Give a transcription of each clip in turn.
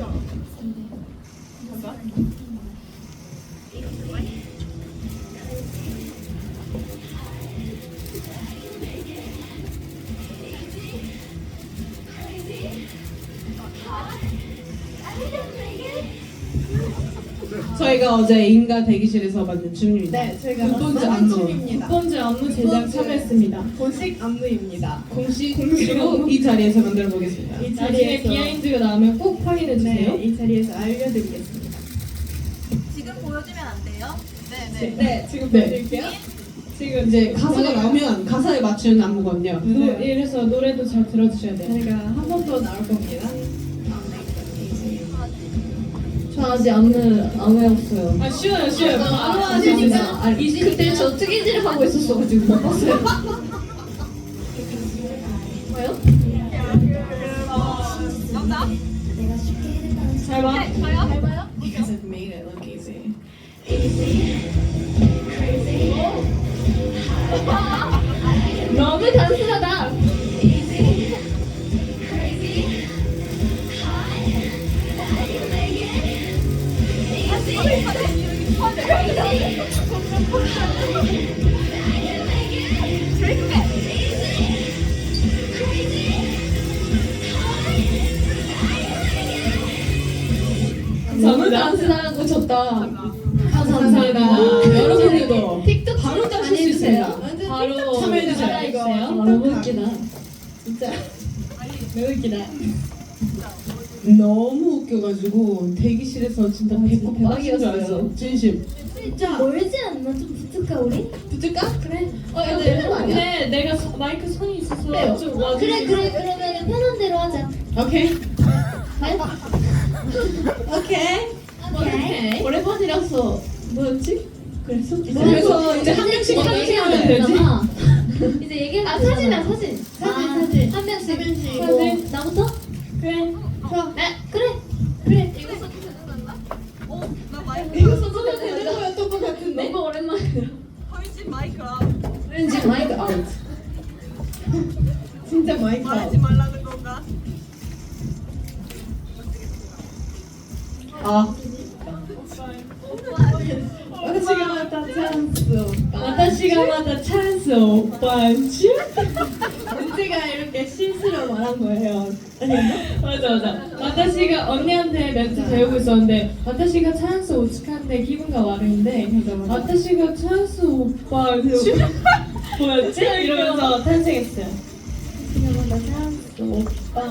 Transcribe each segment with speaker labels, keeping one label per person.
Speaker 1: 嗯，好吧。 저희가 어제 인가 대기실에서 만든 춤입니다.
Speaker 2: 네, 저희가
Speaker 1: 두 번째 안무.
Speaker 2: 춤입니다.
Speaker 3: 두 번째 안무 제작. 참여했습니다.
Speaker 2: 본식 안무입니다.
Speaker 1: 공식으로 이 자리에서 만들어 보겠습니다.
Speaker 2: 이
Speaker 3: 나중에
Speaker 2: 자리에서
Speaker 3: 비하인드가 나오면 꼭 확인해 주세요.
Speaker 2: 네, 이 자리에서 알려드리겠습니다.
Speaker 4: 지금 보여주면 안 돼요? 네네.
Speaker 2: 네, 지금
Speaker 1: 네.
Speaker 2: 보여드릴게요.
Speaker 3: 지금
Speaker 1: 이제 가사가 나오면 가사에 맞추는 안무거든요.
Speaker 3: 노, 이래서 노래도 잘 들어주셔야 돼요.
Speaker 2: 저희가 한 번 더 나올 겁니다.
Speaker 5: 저 아직 안무 안 외웠어요.
Speaker 3: 아 쉬워요 쉬워요. 바로
Speaker 5: 아,
Speaker 3: 돼요.
Speaker 5: 진짜? 아니, 그때 저 특이질 하고 있었어가지고 못 봤어요. 뭐요?
Speaker 4: 정답?
Speaker 3: 잘 봐.
Speaker 4: 네, 저요?
Speaker 2: Because I've made it look easy.
Speaker 5: 너무 단순하다. 너무 단순하고 좋다.
Speaker 1: 감사합니다. 여러분들도
Speaker 5: 틱톡
Speaker 1: 바로 따실 수. 있습니다.
Speaker 3: 바로
Speaker 1: 참여해주세요.
Speaker 5: 너무 웃기다.
Speaker 2: 진짜
Speaker 5: 너무 웃기다.
Speaker 1: 너무 웃겨가지고 대기실에서 진짜 배꼽 빠진 줄 알았어. 진심.
Speaker 5: 진짜 멀지 않나? 좀 붙을까 우리?
Speaker 1: 붙을까?
Speaker 5: 그래. 어,
Speaker 1: 야, 네,
Speaker 5: 거 아니야?
Speaker 3: 근데 내가 서- 마이크 손이 있어서
Speaker 5: 네.
Speaker 3: 좀 와주세요.
Speaker 5: 그래 그래 그러면 편한 대로 하자.
Speaker 1: 오케이.
Speaker 5: 네?
Speaker 1: 오케이.
Speaker 5: 오케이.
Speaker 3: 오랜만이라서 뭐였지? 그래서
Speaker 1: 그래서 이제 한 명씩
Speaker 5: 한
Speaker 1: 얘기하면
Speaker 5: 하면
Speaker 1: 되지.
Speaker 5: 이제 얘기해. 아 사진이야 사진. 사진
Speaker 2: 아,
Speaker 5: 사진. 한 명씩. 한 명씩.
Speaker 3: 사진.
Speaker 5: 나부터?
Speaker 3: 그래.
Speaker 5: 그럼 나 네, 그래 그래
Speaker 4: 이거 써도 되는 건가? 어, 나 마이크.
Speaker 2: 이거 써도 되는 거였던 것 같은데.
Speaker 5: 너무 오랜만이다.
Speaker 4: 헐집 마이크 아
Speaker 5: 왠지 마이크 아웃.
Speaker 2: 진짜 마이크 아웃.
Speaker 4: 말하지 말라는 건가?
Speaker 1: 아.
Speaker 3: 와타시가 맞다 찬스 오빠.
Speaker 2: 문제가 이렇게 실수로 말한 거예요.
Speaker 3: 맞아 맞아. 와타시가 언니한테 멘트 배우고 있었는데 와타시가 찬스 오츠카인데 기분가 와르인데 와타시가 찬스 오빠지? 뭐였지? 이러면서 탄생했어요.
Speaker 2: 제가 먼저 찬스 오빠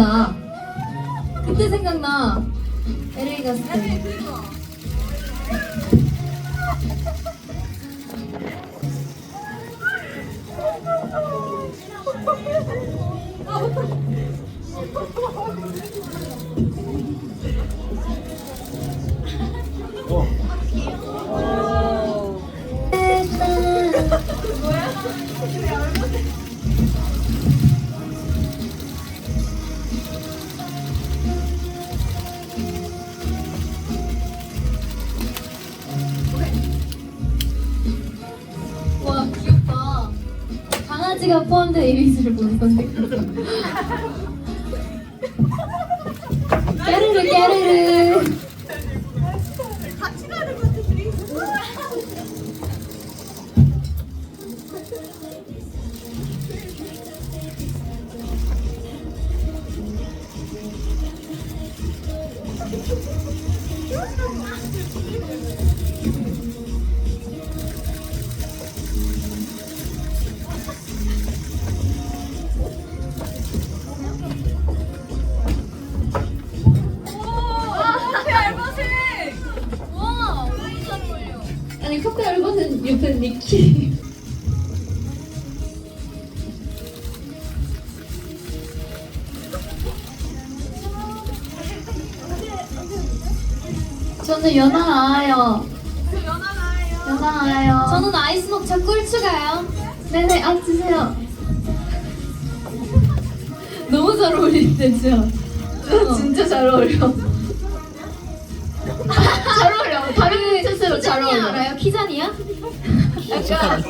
Speaker 4: 잘 어울린다. 그때 생각나. LA 갔을 때. 강아지가 포함된 이미지를 보는데. 깨르르 깨르르.
Speaker 1: 같이 가는 것 같아 둘
Speaker 4: 니키. 저는 연하 나와요.
Speaker 1: 연하 나예요.
Speaker 4: 연하 나와요. 저는 아이스 녹차 꿀 추가요. 네네, 아 드세요. 너무 잘 어울리는데 진짜. 진짜 잘 어울려. 잘 어울려. 다른 스스로 잘 어울려. 알아요? 키자니야? 약간.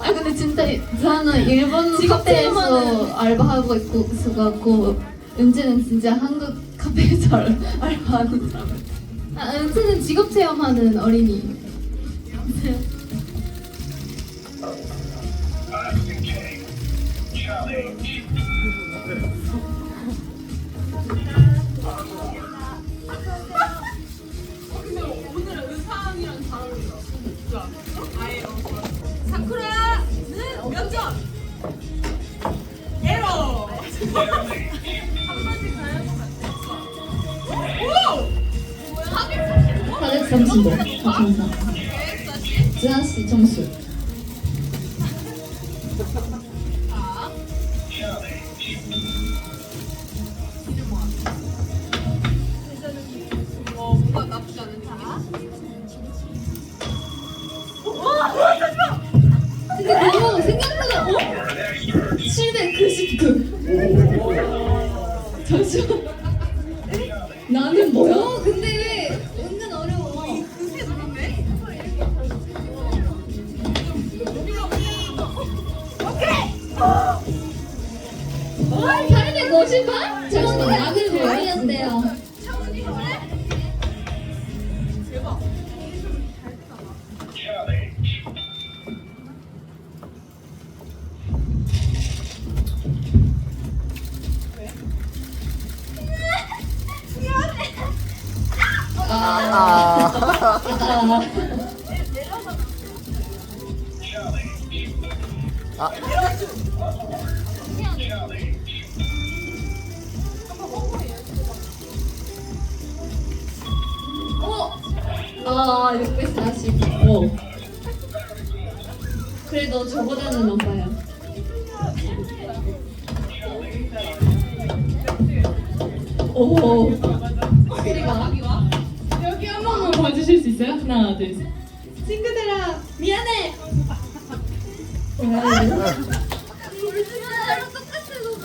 Speaker 4: 아 근데 진짜 저는 일본 카페에서 알바하고 있고 있어갖고 은지는 진짜 한국 카페에서 알- 알바하는 사람. 아, 은지는 직업 체험하는 어린이.
Speaker 1: 사쿠 에러.
Speaker 5: 사백 삼십오. 감사. 지한 씨 점수.
Speaker 4: 모르겠대요.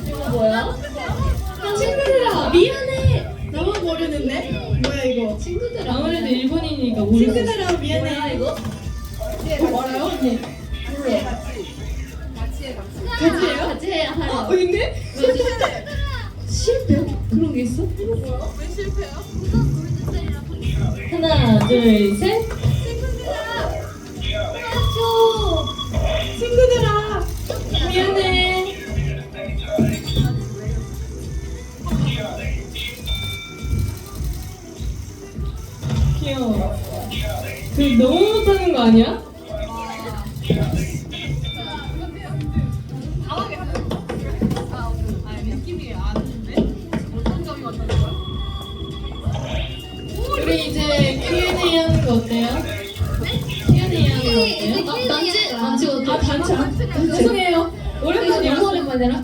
Speaker 4: 이거 뭐야?
Speaker 2: 친구들아 미안해. 나만 모르는데? 뭐야 이거?
Speaker 4: 친구들
Speaker 3: 아무래도 일본인이니까.
Speaker 2: 친구들아 미안해.
Speaker 4: 이거?
Speaker 2: 알아요 언니?
Speaker 4: 같이 해요? 같이 해야 하요.
Speaker 2: 어 있네?
Speaker 5: 실패? 그런 게 있어?
Speaker 1: 왜 실패요?
Speaker 3: 하나, 둘, 셋. 저희 너무 못하는 거 아니야? 우리 이제 Q&A 하는 거 어때요? Q&A 하는 거 어때요?
Speaker 6: 아, 단체 단체 어때?
Speaker 3: 아 단체 안- 죄송해요 오랜만이야
Speaker 6: 너무 오랜만이라.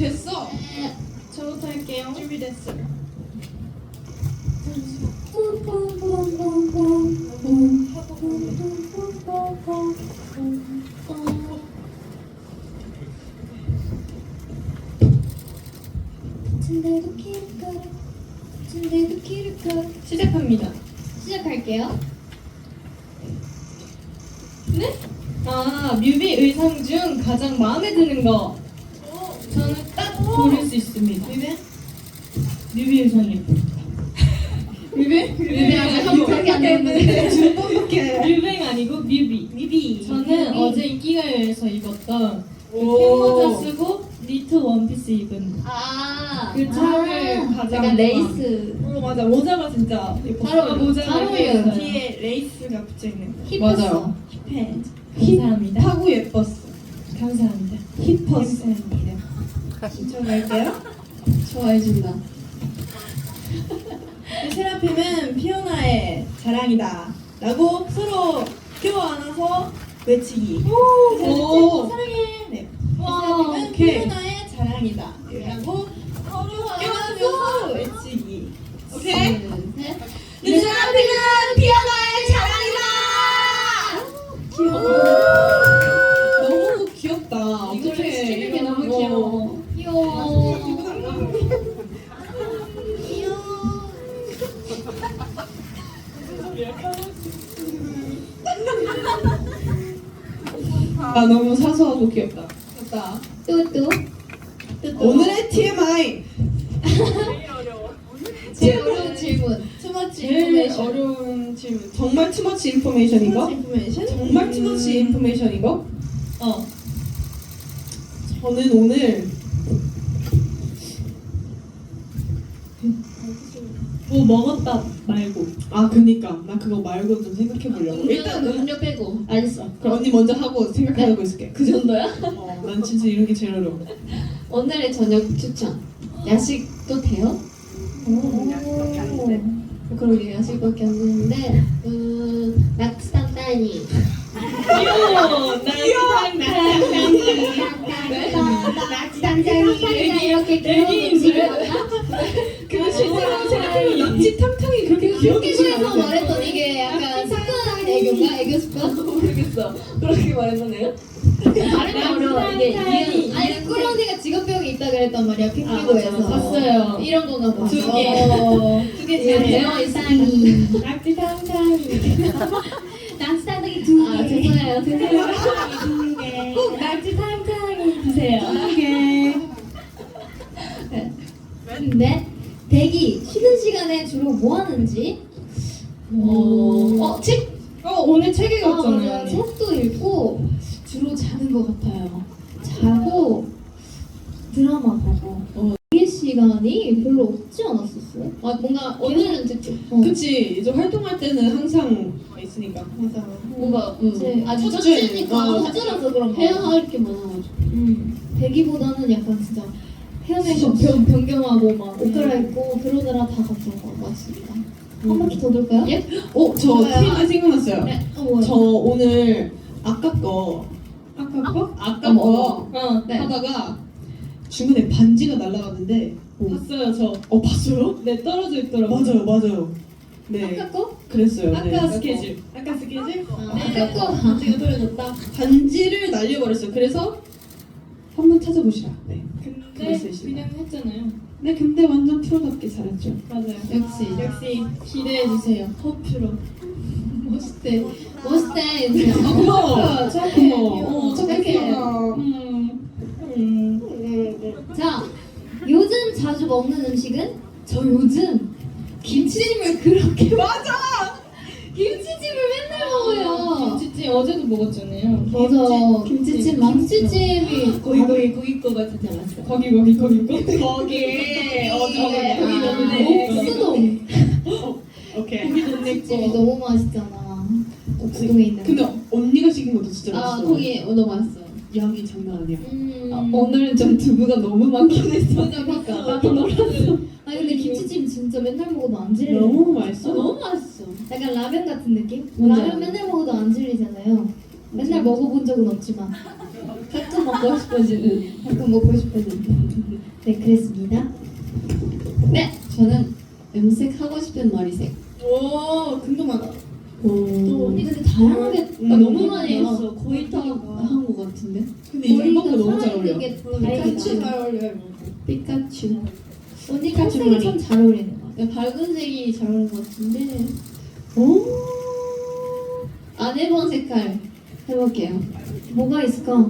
Speaker 3: 준비됐어.
Speaker 2: 저부터 할게요. 준비됐어.
Speaker 3: 시작합니다
Speaker 6: 시작할게요.
Speaker 3: 네? 아 뮤비 의상 중 가장 마음에 드는 거 저는 딱 고를 수 있습니다 뮤비? 뮤비 의상이 예쁩니다 뮤비? 뮤비
Speaker 6: 아직 한 번밖에 안 됐는데.
Speaker 2: 중복해.
Speaker 3: 뮤뱅 아니고 뮤비
Speaker 2: 미비.
Speaker 3: 저는 어제 인기가요에서 입었던 그 캔모자 쓰고 니트 원피스 입은
Speaker 6: 아.
Speaker 3: 그 짝을 가장
Speaker 6: 약간 레이스.
Speaker 2: 어 맞아 모자가 진짜 예뻤어.
Speaker 6: 잘 어울려.
Speaker 3: 모자가. 예뻤어요.
Speaker 2: 뒤에 레이스가 붙여 있는 거.
Speaker 6: 힙했어.
Speaker 2: 힙해.
Speaker 3: 감사합니다
Speaker 2: 힙하고 예뻤어.
Speaker 3: 감사합니다
Speaker 2: 힙했어.
Speaker 3: 감사합니다
Speaker 2: 신청할게요.
Speaker 6: 좋아해준다.
Speaker 2: 세라핌은 피오나의 자랑이다. 라고 서로 껴 안아서 외치기.
Speaker 1: 오.
Speaker 2: 사랑해. 네.
Speaker 5: 와,
Speaker 2: 베트남은
Speaker 1: 오케이.
Speaker 2: 피오나의 자랑이다. 라고 서로 껴안아서 외치기. 오케이.
Speaker 5: 둘, 셋.
Speaker 2: 누사람들은 피오나의 자랑이다.
Speaker 1: 너무 귀엽다.
Speaker 3: 이거를
Speaker 1: 어떡해.
Speaker 3: 시키는 게
Speaker 1: 이거.
Speaker 3: 너무 귀여워.
Speaker 5: 귀여워.
Speaker 1: 아 너무 사소하고 귀엽다.
Speaker 5: 또, 또.
Speaker 2: 오늘의 TMI.
Speaker 5: 제일 어려운 질문.
Speaker 2: 투머치
Speaker 1: 제일
Speaker 2: 인포메이션.
Speaker 1: 어려운 질문. 정말 투머치 인포메이션인가?
Speaker 2: 인포메이션?
Speaker 1: 정말 투머치 인포메이션인가?
Speaker 2: 어.
Speaker 1: 저는 오늘
Speaker 3: 먹었다 말고.
Speaker 1: 아 그니까 나 그거 말고 좀 생각해 보려고.
Speaker 5: 일단
Speaker 1: 일단
Speaker 5: 음료 빼고.
Speaker 1: 알겠어. 그럼 언니 먼저 하고 생각하고 있을게.
Speaker 5: 그 정도야?
Speaker 1: 어, 난 진짜 이런 게 제일 어려워.
Speaker 5: 오늘의 저녁 추천. 야식도 돼요?
Speaker 4: 야식밖에 안 돼.
Speaker 5: 그러게 야식밖에 안 되는데 음 낙지 단단히
Speaker 3: 귀여워. 나
Speaker 5: 낙지 단단히 이렇게 귀여운 음식을. 먹나?
Speaker 1: 실제로 생각해보면 낙지 탕탕이 그렇게 귀엽게
Speaker 5: 휴게소에서 말했던 이게 약간 습관 애교인가? 애교 습관? 모르겠어 그렇게 말했었네요? 말했나 어려워 이게 아니 꿀 언니가 직업병이 있다 그랬단 말이야 핑크고에서
Speaker 3: 맞아. 봤어요.
Speaker 5: 이런 건가 봐
Speaker 3: 두 개.
Speaker 5: 어,
Speaker 2: 두개
Speaker 5: 이게
Speaker 2: 잘해.
Speaker 5: 대화 이상이
Speaker 3: 낙지 탕탕이.
Speaker 5: 낙지 단단히 두아 죄송해요 죄송해요
Speaker 3: 꼭 낙지 탕탕이 드세요.
Speaker 5: 근데 대기 쉬는 시간에 주로 뭐 하는지
Speaker 3: 어,
Speaker 5: 어, 책?
Speaker 3: 어 오늘 책
Speaker 5: 아.
Speaker 3: 읽었잖아요.
Speaker 5: 책도 읽고 주로 자는 것 같아요. 자고 드라마 보고. 어. 이 시간이 별로 없지 않았었어요? 아 뭔가 오늘은 듣죠. 어.
Speaker 1: 그치 이제 활동할 때는 항상 있으니까.
Speaker 2: 맞아.
Speaker 5: 뭔가
Speaker 1: 음.
Speaker 5: 이제 아주
Speaker 1: 첫 주에,
Speaker 5: 첫째니까
Speaker 1: 어,
Speaker 5: 첫째라서 그런 거 해야 할 게 많아가지고. 음. 대기보다는 약간 진짜 헤어메이크업 변, 변경하고 막 옷 갈아입고 그러느라 다 갔던 것 같습니다. 한 바퀴 더 돌까요? 예?
Speaker 1: 어, 저
Speaker 2: 좋아요.
Speaker 1: 생각났어요.
Speaker 5: 네. 어, 뭐요?
Speaker 1: 저 오늘 아까 거
Speaker 3: 아까 거?
Speaker 1: 아까
Speaker 5: 어머,
Speaker 1: 거
Speaker 3: 어.
Speaker 5: 네.
Speaker 1: 하다가 중간에 반지가 날아갔는데 어,
Speaker 3: 봤어요 저.
Speaker 1: 어 봤어요?
Speaker 3: 네 떨어져 있더라고요.
Speaker 1: 맞아요 맞아요. 네
Speaker 5: 아까 거?
Speaker 1: 그랬어요. 네.
Speaker 3: 아까 스케줄. 아까 스케줄?
Speaker 5: 네, 아까 거. 반지가 떨어졌다.
Speaker 1: 반지를 날려버렸어요. 그래서 한번 찾아보시라. 네.
Speaker 3: 근데. 그냥 했잖아요.
Speaker 1: 네 근데 완전 프로답게 잘했죠.
Speaker 3: 맞아요.
Speaker 5: 역시.
Speaker 3: 역시 기대해 주세요.
Speaker 5: 허프로. 멋있대. 멋있대. 이제.
Speaker 1: 아 고마워.
Speaker 2: 착해.
Speaker 1: 고마워. 어, 착해.
Speaker 5: 착해.
Speaker 3: 음.
Speaker 1: 음.
Speaker 5: 자, 요즘 자주 먹는 음식은? 저 요즘 김치찜을 그렇게 맞아. 김치찜을 맨날 먹어요.
Speaker 3: 김치찜 어제도 먹었잖아요.
Speaker 5: 맞아. 김치찜 김치찜이
Speaker 2: 거기 거기 거기 거가 진짜 맛있어.
Speaker 3: 거기 거기 거기 거.
Speaker 1: 거기 어제
Speaker 5: 네,
Speaker 3: 거기
Speaker 5: 아,
Speaker 3: 넣네.
Speaker 5: 옥수동.
Speaker 1: 오케이.
Speaker 3: 거기 넣네
Speaker 5: 찜이
Speaker 3: 거.
Speaker 5: 너무 맛있잖아. 옥수동에 있는.
Speaker 1: 근데 언니가 시킨 것도 진짜
Speaker 5: 아
Speaker 1: 맛있어.
Speaker 5: 거기 너무 맛있어.
Speaker 1: 양이 장난 아니야.
Speaker 5: 음.
Speaker 3: 아, 오늘은 좀 두부가 너무 많긴 했어.
Speaker 5: 맞아, 맞아. 나도 놀랐어. 아 근데 김치찜 진짜 맨날 먹어도 안 질려.
Speaker 1: 너무 맛있어.
Speaker 5: 너무 맛있어. 약간 라면 같은 느낌?
Speaker 1: 맞아요.
Speaker 5: 라면 맨날 먹어도 안 질리잖아요. 맨날 먹어본 적은 없지만 가끔 먹고 싶어지는, 가끔 먹고 싶어지는. 네, 그랬습니다. 네, 저는 음색 하고 싶은 머리색.
Speaker 2: 오 궁금하다.
Speaker 5: 또 언니 근데 다양하게
Speaker 1: 음,
Speaker 5: 아, 너무 많이
Speaker 1: 그러니까.
Speaker 5: 했어. 거의 다한것 같은데.
Speaker 1: 근데 이거 너무 잘 어울려.
Speaker 2: 같이 잘 어울려요.
Speaker 5: 피카츄. 언니
Speaker 1: 피카츄
Speaker 5: 색이
Speaker 1: 머리.
Speaker 5: 참 잘 어울리는 것 같아요. 밝은 색이 잘 어울리는 것 같은데.
Speaker 1: 오.
Speaker 5: 안 해본 색깔 해볼게요. 뭐가 있을까?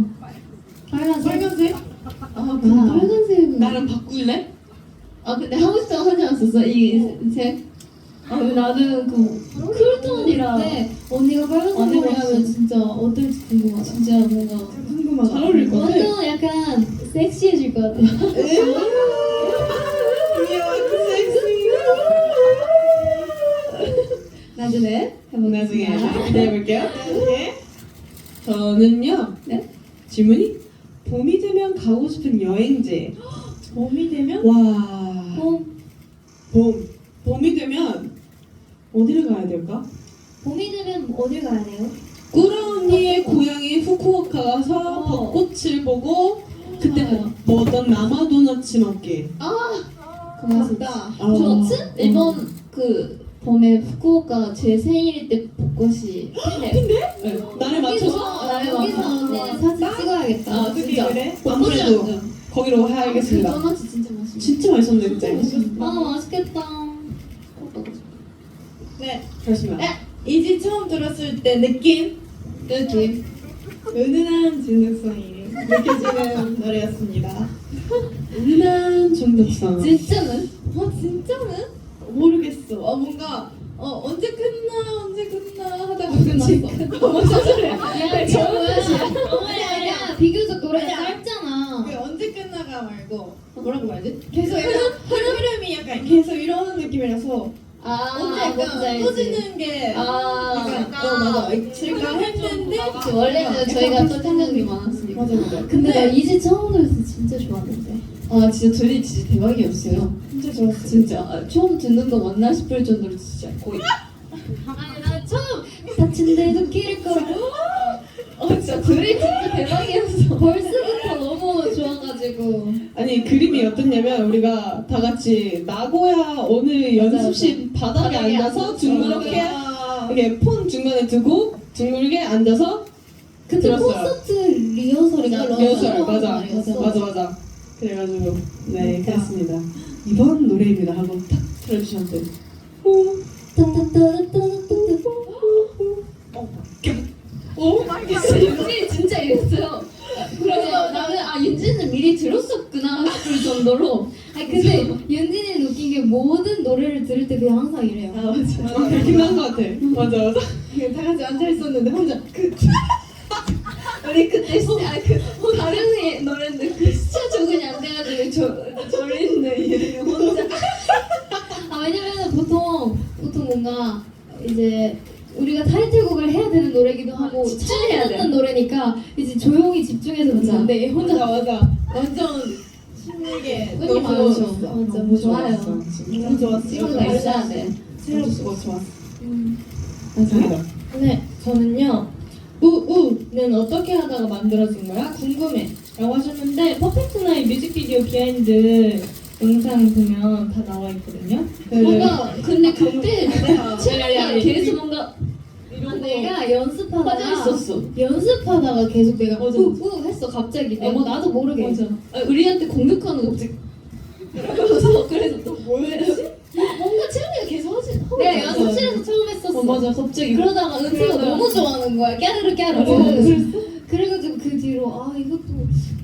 Speaker 5: 빨간색?
Speaker 1: 빨간색?
Speaker 5: 아, 그 빨간색은.
Speaker 1: 나랑 바꿀래?
Speaker 5: 아, 근데 하고 싶다고 하지 않았었어? 이 색? 아, 나는 그 쿨톤이라. 네, 언니가 빨간색. 하면 진짜 어떨지 궁금하다. 진짜 뭔가.
Speaker 2: 궁금하다.
Speaker 1: 잘 어울릴 것 같아.
Speaker 5: 완전 약간 섹시해질 것 같아. 나중에 해보겠습니다.
Speaker 1: 나중에 기대해볼게요. 네. 저는요.
Speaker 5: 네?
Speaker 1: 질문이 봄이 되면 가고 싶은 여행지.
Speaker 2: 봄이 되면
Speaker 1: 와.
Speaker 5: 봄.
Speaker 1: 봄. 봄이 되면 어디를 가야 될까?
Speaker 2: 봄이 되면 어딜 가야 돼요?
Speaker 1: 꾸라 언니의 고향이 후쿠오카 가서 벚꽃을 보고 그때 뭐 어떤 남아 도너츠 먹게.
Speaker 5: 그 맛있다.
Speaker 2: 맞다.
Speaker 1: 아,
Speaker 5: 저츠 이번 그 봄에 후쿠오카 제 생일일 때 벚꽃이 피네요.
Speaker 1: 네. 나를 맞춰서
Speaker 5: 나를
Speaker 2: 여기서
Speaker 5: 맞춰서
Speaker 2: 언니 사진 찍어야겠다.
Speaker 1: 아,
Speaker 2: 진짜.
Speaker 1: 진짜. 아무래도 거기로
Speaker 5: 그
Speaker 1: 해야겠습니다.
Speaker 5: 도넛이 진짜 맛있어.
Speaker 1: 진짜 맛있었는데 그때.
Speaker 5: 아 맛있겠다.
Speaker 2: 네.
Speaker 1: 그렇습니다.
Speaker 2: 이지 처음 들었을 때 느낌
Speaker 5: 느낌.
Speaker 2: 은은한 진흙성이 느껴지는 노래였습니다.
Speaker 1: 은한 중독성.
Speaker 5: 진짜는?
Speaker 2: 어 진짜는 모르겠어. 어 뭔가 어 언제 끝나 언제 끝나 하다가 끝났어. 뭔 소리야?
Speaker 5: 야 저는 야 비교적 노래가
Speaker 2: 아니야.
Speaker 5: 짧잖아.
Speaker 2: 그 언제 끝나가 말고
Speaker 5: 뭐라고 말지?
Speaker 2: 계속 약간 흐름 흐름이 약간 계속 이러는 느낌이라서
Speaker 5: 아
Speaker 2: 언제 약간. 터지는 게
Speaker 5: 아
Speaker 2: 약간 어 맞아 있을까 했는데
Speaker 5: 그 원래는 저희가 또 생각이 많았으니까.
Speaker 1: 맞아 맞아.
Speaker 5: 근데 나 이제 처음 들었을 때 진짜 좋았는데. 아 진짜 둘이 진짜 대박이었어요.
Speaker 2: 진짜 좋았어.
Speaker 5: 진짜 아, 처음 듣는 거 맞나 싶을 정도로 진짜 거의. 아니 나 처음 다친 데도 길을 걸고. 어 진짜 둘이 진짜 대박이었어. 벌써부터 너무 좋아가지고.
Speaker 1: 아니 그림이 어땠냐면 우리가 다 같이 나고야 오늘 연습실 바닥에
Speaker 5: 바닥에
Speaker 1: 앉아서
Speaker 5: 앉아서
Speaker 1: 둥그렇게 이렇게 폰 중간에 두고 둥글게 앉아서
Speaker 5: 그때
Speaker 1: 들었어요.
Speaker 5: 콘서트 리허설인가
Speaker 1: 리허설 맞아. 맞아 맞아 그래가지고 네 그렇습니다. 이번 노래입니다. 하고 탁 틀어주셨는데 오 오?
Speaker 5: 윤진이 진짜 이랬어요. 그래서 나는 아 윤진은 미리 들었었구나 싶을 정도로. 아니 근데 윤진이는 웃긴 게 모든 노래를 들을 때 그냥 항상 이래요.
Speaker 2: 아 맞아.
Speaker 1: 아, 그렇긴 한것 같아. 맞아 맞아.
Speaker 2: 다 같이 앉아 있었는데 혼자 그
Speaker 5: 우리 그때 시, 아, 그 다른 애 노래인데 그 적응이 안 돼가지고 저 졸린데 이러면 혼자. 아 왜냐면은 보통 보통 뭔가 이제 우리가 타이틀곡을 해야 되는 노래기도 하고
Speaker 1: 집중해야
Speaker 5: 처음
Speaker 1: 돼.
Speaker 5: 듣는 노래니까 이제 조용히 집중해서 듣는데 얘 혼자
Speaker 2: 맞아 맞아 완전 신나게
Speaker 5: 운이
Speaker 2: 너무. 좋았어.
Speaker 5: 맞아,
Speaker 1: 너무
Speaker 5: 좋아요.
Speaker 2: 너무 좋았어.
Speaker 5: 시간가 있어야 돼.
Speaker 1: 새롭고 좋았어
Speaker 5: 음.
Speaker 1: 감사합니다
Speaker 3: 네, 저는요. 우우는 어떻게 하다가 만들어진 거야? 궁금해. 라고 하셨는데 퍼펙트 나의 뮤직비디오 비하인드 영상 보면 다 나와 있거든요.
Speaker 5: 뭔가 근데 그때 제가
Speaker 1: 야,
Speaker 5: 계속 뭔가
Speaker 3: 이런
Speaker 5: 내가 연습하다가
Speaker 3: 빠져 있었어.
Speaker 5: 연습하다가 계속 내가
Speaker 3: 맞아.
Speaker 5: 했어 갑자기
Speaker 3: 어,
Speaker 5: 내가 나도 모르게
Speaker 3: 맞아.
Speaker 5: 아, 우리한테 공격하는 거 갑자기 그래서 그래서 또 뭐였지? 뭔가 채연이가 계속 하지 하고 내가
Speaker 3: 맞아.
Speaker 5: 연습실에서 처음 했었어
Speaker 3: 어, 맞아. 갑자기.
Speaker 5: 그러다가
Speaker 3: 그러다가.
Speaker 5: 너무 좋아하는 거야 깨르르 깨르르 그 뒤로 아 이것도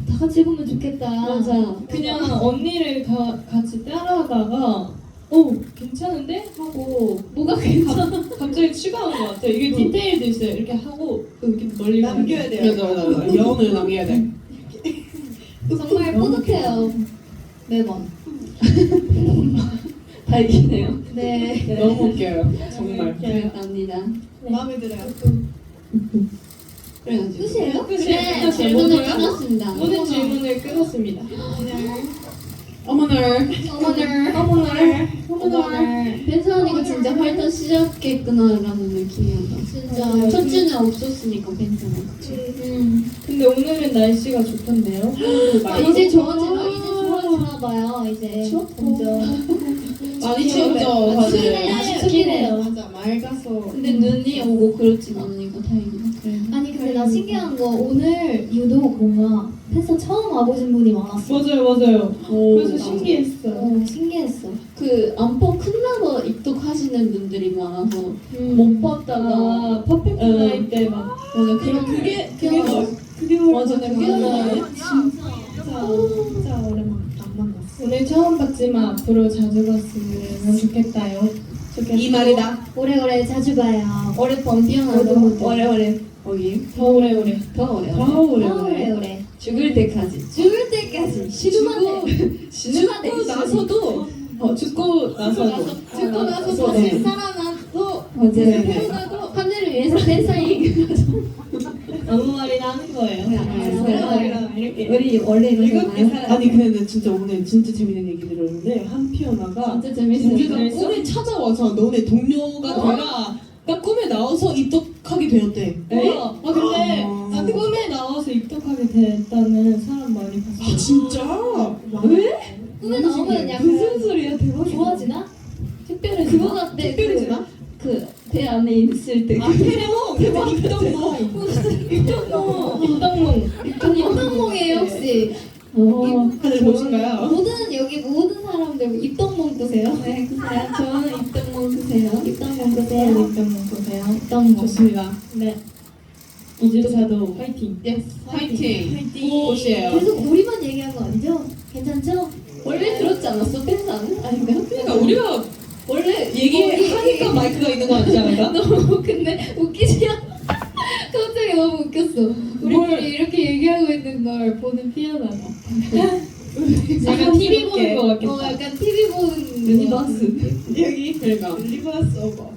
Speaker 5: 다 같이 해보면 좋겠다.
Speaker 3: 맞아. 그냥 언니를 가, 같이 따라하다가 어 괜찮은데? 하고
Speaker 5: 뭐가 괜찮아?
Speaker 3: 갑자기 추가한 것 같아. 이게 디테일도 있어요. 이렇게 하고 이렇게 멀리 가는
Speaker 2: 남겨야
Speaker 3: 게.
Speaker 2: 돼요.
Speaker 1: 맞아 맞아 맞아. 영혼을 남겨야 돼.
Speaker 5: 정말 뿌듯해요. 매번. 다행이네요. 네.
Speaker 1: 너무 웃겨요. 정말.
Speaker 5: 감사합니다.
Speaker 2: 마음에 들어요.
Speaker 5: 그래가지고 끝이에요?
Speaker 3: 끝이에요.
Speaker 5: 네
Speaker 3: 끝이에요.
Speaker 5: 질문을? 끝났습니다
Speaker 3: 오늘 질문을 끊었습니다.
Speaker 1: 어머늘
Speaker 5: 어머늘
Speaker 3: 어머나.
Speaker 5: 어머늘 벤사언니가 진짜 활동 시작했구나라는 느낌이었다 진짜 첫 주는 없었으니까 벤사가 음.
Speaker 3: 근데 오늘은 날씨가 좋던데요.
Speaker 5: 아, 이제 좋아지나 이제 좋아지나 봐요 이제 점점
Speaker 1: 많이 추웠죠
Speaker 5: 아.
Speaker 2: 아직
Speaker 5: 춥긴 해요.
Speaker 2: 맞아 맑아서.
Speaker 5: 근데 눈이 오고 그렇진 않으니까 다행이다 아니 근데 나 신기한 거 오늘 유독 뭔가 팬사 처음 와보신 분이 많았어
Speaker 3: 맞아요, 맞아요.
Speaker 1: 오,
Speaker 3: 그래서
Speaker 1: 맞아.
Speaker 3: 신기했어.
Speaker 5: 어, 신기했어 그 안방 끝나고 입덕하시는 분들이 많아서
Speaker 3: 음.
Speaker 5: 못 봤다가
Speaker 3: 아, 퍼펙트
Speaker 5: 응.
Speaker 3: 나이 때 막.
Speaker 5: 맞아
Speaker 2: 그게
Speaker 5: 그런
Speaker 2: 그게 그게
Speaker 5: 맞아.
Speaker 2: 뭐 그게 뭐
Speaker 3: 맞아, 그게
Speaker 2: 진짜
Speaker 3: 뭐야?
Speaker 2: 진짜 오랜만 안 만났어.
Speaker 3: 오늘 처음 봤지만 앞으로 자주 봤으면 좋겠다요. 좋겠다.
Speaker 1: 이 말이다
Speaker 5: 오래오래 자주 봐요
Speaker 3: 오래 번
Speaker 5: 뛰어나도
Speaker 3: 오래 오래.
Speaker 5: 거기
Speaker 3: 더 오래오래.
Speaker 5: 더 오래.
Speaker 3: 오래
Speaker 5: 오래
Speaker 3: 죽을 때까지.
Speaker 5: 죽을 때까지
Speaker 3: 죽고,
Speaker 5: 신음하네.
Speaker 3: 죽고 나서도 어 죽고 나서도
Speaker 2: 죽고 나서. 다시 살아나도
Speaker 5: 맞아요
Speaker 2: 태어나도
Speaker 5: 하늘을 위해서 팬사인
Speaker 3: 아무 말이나 하는 거예요.
Speaker 5: 네,
Speaker 3: 아무 말이나 이렇게.
Speaker 5: 우리 원래
Speaker 2: 즐겁게 살아.
Speaker 1: 아니 근데 나 진짜 오늘 진짜 재밌는 얘기 들었는데 한 피어나가
Speaker 5: 진짜 재밌어요
Speaker 1: 우리가 꼴에 찾아와서 너네 동료가 되라 꿈에 나와서 입덕하게 되었대.
Speaker 3: 우와. 아 근데
Speaker 1: 아.
Speaker 3: 아, 꿈에 나와서 입덕하게 됐다는 사람 많이 봤어요.
Speaker 1: 아 진짜?
Speaker 3: 왜?
Speaker 5: 꿈에 나오면 약간
Speaker 3: 무슨 소리야 대박이다.
Speaker 5: 좋아지나?
Speaker 3: 특별해.
Speaker 5: 그거 같대.
Speaker 1: 특별해지나?
Speaker 5: 그배 안에 있을 때.
Speaker 1: 아 태몽 대박 입덕몽.
Speaker 3: 입덕몽. 입덕몽.
Speaker 5: 입덕몽이에요 혹시?
Speaker 3: 어.
Speaker 1: 다들 보신가요?
Speaker 5: 모든 여기 모든 사람들 입덕 몽 꾸세요? 네 꾸세요. 저는 입덕 몽 꾸세요. 입덕 몽 꾸세요.
Speaker 3: 입덕몽 보세요.
Speaker 5: 입덕몽.
Speaker 1: 좋습니다.
Speaker 3: 네. 이주차도 파이팅.
Speaker 5: 예스.
Speaker 1: 파이팅.
Speaker 3: 파이팅.
Speaker 1: 옷이에요.
Speaker 5: 계속 우리만 얘기한 거 아니죠? 괜찮죠? 원래 그렇지 않았어? 댄스는? 아닌가?
Speaker 1: 그러니까 우리가
Speaker 5: 원래
Speaker 1: 얘기하니까 마이크가 있는 거 아니지 않을까?
Speaker 5: 너무 근데 웃기지 않아? 갑자기 너무 웃겼어. 우리끼리 이렇게 얘기하고 있는 걸 보는 피아노가.
Speaker 3: 약간 TV 보는 거 같겠다.
Speaker 5: 어, 약간 TV 보는
Speaker 3: 유니버스.
Speaker 1: 여기 그러니까 리버스 오버.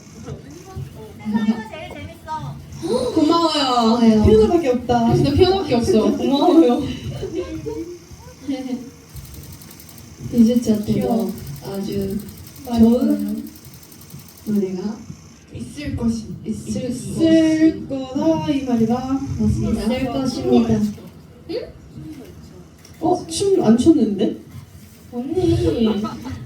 Speaker 4: 피아노가 제일 재밌어.
Speaker 1: 고마워요. 피아노밖에 없다.
Speaker 3: 진짜 피아노밖에 없어. 고마워요.
Speaker 5: 이주차 때도. 아주
Speaker 1: 좋은
Speaker 5: 노래가
Speaker 1: 있을 것이
Speaker 5: 있을 수
Speaker 1: 있을 거다 이 말이다.
Speaker 5: 맞습니다. 될 것입니다.
Speaker 1: 어? 춤 안 췄는데?
Speaker 3: 언니.
Speaker 5: 야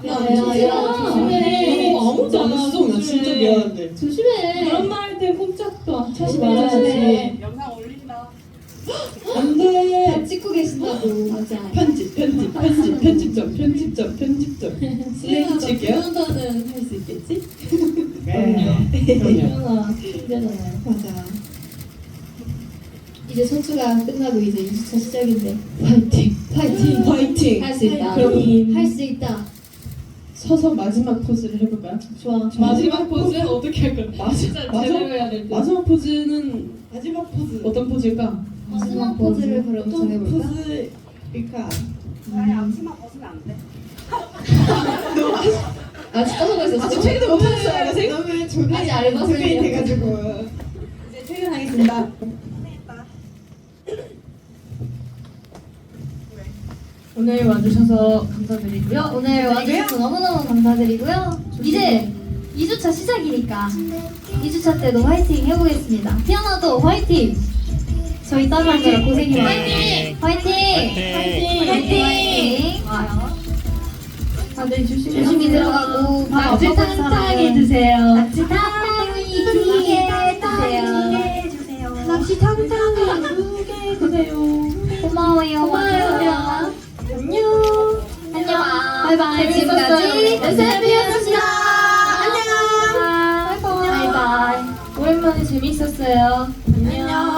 Speaker 5: 야 야
Speaker 3: 조심해.
Speaker 1: 너 아무도 안 했어. 나 진짜
Speaker 3: 조심해.
Speaker 1: 미안한데.
Speaker 5: 조심해.
Speaker 3: 그런 말 할 때 꼼짝도 차지
Speaker 5: 조심해.
Speaker 3: 말아야지.
Speaker 4: 영상 올린다.
Speaker 1: 안 돼.
Speaker 5: 다 찍고 계신다고 맞아.
Speaker 1: 편집, 편집, 편집, 편집점, 편집점, 편집점. 슬레이트 칠게요.
Speaker 2: 피아노는 할 수 있겠지?
Speaker 1: 그럼요. 그럼요.
Speaker 3: 피아노 힘들잖아요.
Speaker 1: 맞아.
Speaker 5: 이제 소추가 끝나고 이제 2주차 시작인데
Speaker 1: 파이팅.
Speaker 5: 파이팅.
Speaker 1: 파이팅.
Speaker 5: 할 수 있다.
Speaker 1: 그럼
Speaker 5: 할 수 있다.
Speaker 1: 서서 마지막 포즈를 해볼까요?
Speaker 3: 좋아. 마지막 포즈 어떻게 할 거야?
Speaker 1: 마지- 마지막-
Speaker 3: 제대로 해야 될 때.
Speaker 1: 마지막 포즈는
Speaker 2: 마지막 포즈.
Speaker 1: 어떤 포즈일까?
Speaker 5: 마지막 포즈를 그럼
Speaker 2: 어떤
Speaker 5: 정해볼까?
Speaker 2: 포즈일까?
Speaker 4: 나의 앞치마 벗으면 안 돼.
Speaker 5: 아직 떠먹고 있었어.
Speaker 1: 아직 최근에 못했어요?
Speaker 2: 너무
Speaker 5: 아직 알바생이야.
Speaker 2: 준비 돼가지고 이제 퇴근하겠습니다.
Speaker 3: 오늘 와주셔서 감사드리고요.
Speaker 5: 오늘 와주셔서 너무너무 감사드리고요. 이제 2주차 시작이니까 2주차 때도 화이팅 해보겠습니다. 피아노도 화이팅! 저희 따라하느라 고생이 많아요. 화이팅! 화이팅! 화이팅!
Speaker 3: 다들 조심히
Speaker 5: 조심히 들어가고 밥
Speaker 3: 탕탕히 드세요.
Speaker 5: 탕탕히 두개 주세요. 낙지 탕탕히 두개
Speaker 3: 드세요.
Speaker 5: 고마워요. 고마워요. 안녕. 안녕. 바이바이. 지금까지
Speaker 3: 재밌었어요.
Speaker 5: 연세비였습니다. 안녕. 바이바이. 바이바이.
Speaker 3: 오랜만에 재밌었어요.
Speaker 4: 안녕.